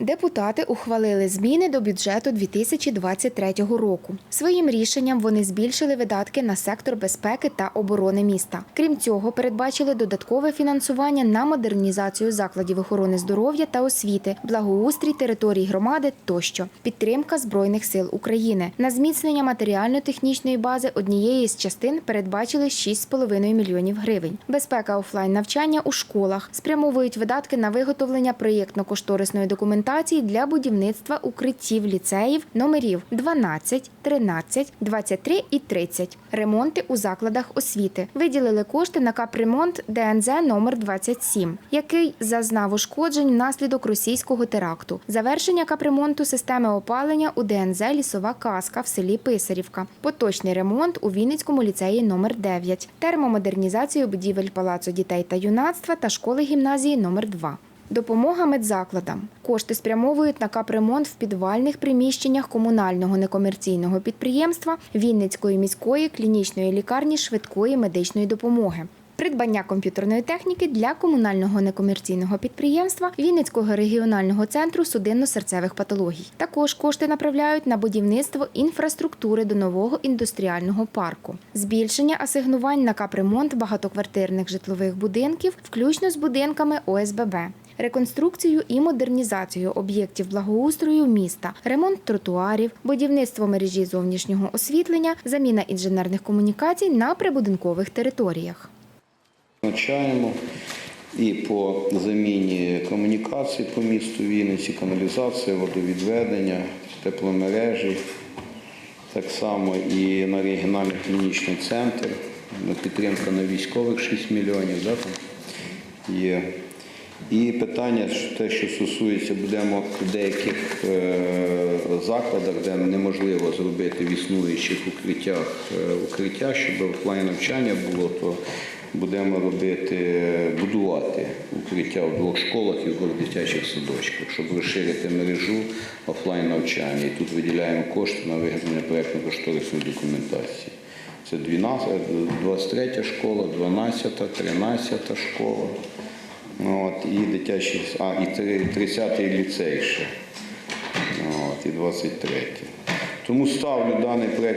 депутати ухвалили зміни до бюджету 2023 року. Своїм рішенням вони збільшили видатки на сектор безпеки та оборони міста. Крім цього, передбачили додаткове фінансування на модернізацію закладів охорони здоров'я та освіти, благоустрій територій громади тощо, підтримка збройних сил України. На зміцнення матеріально-технічної бази однієї з частин передбачили 6,5 мільйонів гривень. Безпека офлайн навчання у школах спрямовують видатки на виготовлення проєктно-кошторисної документації для будівництва укриттів ліцеїв номерів 12, 13, 23 і 30. Ремонти у закладах освіти. Виділили кошти на капремонт ДНЗ номер 27, який зазнав ушкоджень внаслідок російського теракту. Завершення капремонту системи опалення у ДНЗ Лісова Каска в селі Писарівка. Поточний ремонт у Вінницькому ліцеї номер 9. Термомодернізацію будівель Палацу дітей та юнацтва та школи гімназії номер 2. Допомога медзакладам. Кошти спрямовують на капремонт в підвальних приміщеннях комунального некомерційного підприємства Вінницької міської клінічної лікарні швидкої медичної допомоги. Придбання комп'ютерної техніки для комунального некомерційного підприємства Вінницького регіонального центру судинно-серцевих патологій. Також кошти направляють на будівництво інфраструктури до нового індустріального парку, збільшення асигнувань на капремонт багатоквартирних житлових будинків, включно з будинками ОСББ. Реконструкцію і модернізацію об'єктів благоустрою міста, ремонт тротуарів, будівництво мережі зовнішнього освітлення, заміна інженерних комунікацій на прибудинкових територіях. Навчаємо і по заміні комунікацій по місту Вінниці, каналізація, водовідведення, тепломережі, так само і на регіональний клінічний центр, підтримка на військових 6 мільйонів да, там є. І питання, те, що стосується, будемо в деяких е, закладах, де неможливо зробити в існуючих укриттях е, укриття, щоб офлайн навчання було, то будемо робити, будувати укриття в двох школах і в двох дитячих садочках, щоб розширити мережу офлайн навчання. І тут виділяємо кошти на виготовлення проєктно-кошторисної документації. Це 12, 23 школа, 12, 13 школа. Ну, От, і дитячий, а, і 30-й ліцей ще. Ну, От, і 23. Тому ставлю даний проект